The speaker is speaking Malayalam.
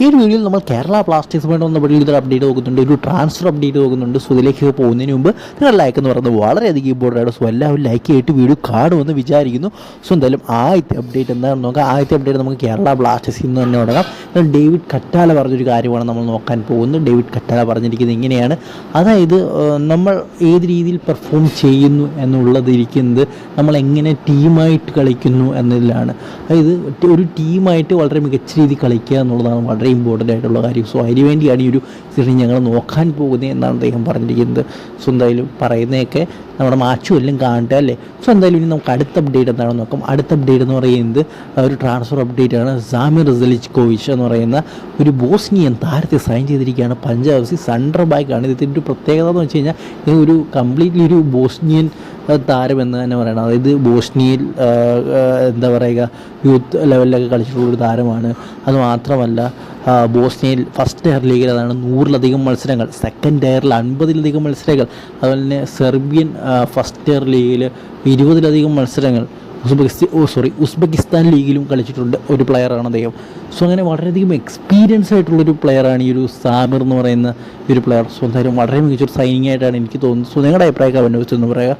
ഈ ഒരു വീഡിയോയിൽ നമ്മൾ കേരള ബ്ലാസ്റ്റേഴ്സുമായിട്ട് വന്ന ഇതൊരു അപ്ഡേറ്റ് നോക്കുന്നുണ്ട്. ഒരു ട്രാൻസ്ഫർ അപ്ഡേറ്റ് നോക്കുന്നുണ്ട്. സോ ഇതിലേക്ക് പോകുന്നതിന് മുമ്പ് നിങ്ങൾ ലൈക്ക് എന്ന് പറയുന്നത് വളരെയധികം ഇമ്പോർട്ടന്റ് സോ എല്ലാവരും ലൈക്ക് ചെയ്തിട്ട് വീഡിയോ കാണുമെന്ന് വിചാരിക്കുന്നു. സോ എന്തായാലും ആദ്യത്തെ അപ്ഡേറ്റ് എന്താണെന്ന് നോക്കാം. ആദ്യത്തെ അപ്ഡേറ്റ് നമുക്ക് കേരള ബ്ലാസ്റ്റേഴ്സിൽ നിന്ന് തന്നെ തുടങ്ങാം. ഡേവിഡ് കറ്റാല പറഞ്ഞൊരു കാര്യമാണ് നമ്മൾ നോക്കാൻ പോകുന്നത്. ഡേവിഡ് കട്ടാല പറഞ്ഞിരിക്കുന്നത് ഇങ്ങനെയാണ്. അതായത് നമ്മൾ ഏത് രീതിയിൽ പെർഫോം ചെയ്യുന്നു എന്നുള്ളതിരിക്കുന്നത് നമ്മൾ എങ്ങനെ ടീമായിട്ട് കളിക്കുന്നു എന്നതിലാണ്. അതായത് ഒരു ടീമായിട്ട് വളരെ മികച്ച രീതിയിൽ കളിക്കുക എന്നുള്ളതാണ് വളരെ ഇമ്പോർട്ടന്റ് ആയിട്ടുള്ള കാര്യം. സോ അതിന് വേണ്ടിയാണ് ഈ ഒരു സിനിമ ഞങ്ങൾ നോക്കാൻ പോകുന്നത് എന്നാണ് അദ്ദേഹം പറഞ്ഞിരിക്കുന്നത്. സോ എന്തായാലും പറയുന്നതൊക്കെ നമ്മുടെ മാച്ചും എല്ലാം കാണട്ടെ അല്ലേ? സോ എന്തായാലും ഇനി നമുക്ക് അടുത്ത അപ്ഡേറ്റ് എന്താണെന്ന് നോക്കാം. അടുത്ത അപ്ഡേറ്റ് എന്ന് പറയുന്നത് ഒരു ട്രാൻസ്ഫർ അപ്ഡേറ്റ് ആണ്. സാമിർ സെലിച്ച്കോവിച്ച് എന്ന് പറയുന്ന ഒരു ബോസ്നിയൻ താരത്തെ സൈൻ ചെയ്തിരിക്കുകയാണ്. പഞ്ചാബ് സി സെൻട്രൽ ബാക്കാണ് ഇതിന്റെ ഒരു പ്രത്യേകത എന്ന് വെച്ച് കഴിഞ്ഞാൽ ഇത് ഒരു കംപ്ലീറ്റ്ലി ഒരു ബോസ്നിയൻ താരം എന്ന് തന്നെ പറയണം. അതായത് ബോസ്നിയയിൽ എന്താ പറയുക യൂത്ത് ലെവലിലൊക്കെ കളിച്ചിട്ടുള്ളൊരു താരമാണ്. അത് മാത്രമല്ല ബോസ്നിയയിൽ ഫസ്റ്റ് ടയർ ലീഗിൽ അതാണ് നൂറിലധികം മത്സരങ്ങൾ. സെക്കൻഡ് ടയറിൽ അൻപതിലധികം മത്സരങ്ങൾ. അതുപോലെ തന്നെ സെർബിയൻ ഫസ്റ്റ് ടയർ ലീഗിൽ ഇരുപതിലധികം മത്സരങ്ങൾ. ഉസ്ബെക്കിസ്ഥാൻ ഓ സോറി ഉസ്ബെക്കിസ്ഥാൻ ലീഗിലും കളിച്ചിട്ടുണ്ട് ഒരു പ്ലെയറാണ് അദ്ദേഹം. സോ അങ്ങനെ വളരെയധികം എക്സ്പീരിയൻസ് ആയിട്ടുള്ളൊരു പ്ലെയറാണ് ഈ ഒരു സാമിർ എന്ന് പറയുന്ന ഒരു പ്ലെയർ സോ എന്തായാലും വളരെ മികച്ചൊരു സൈനിങ് ആയിട്ടാണ് എനിക്ക് തോന്നുന്നത്. സോ നിങ്ങളുടെ അഭിപ്രായം കമന്റ് വെച്ചൊന്ന് പറയുക.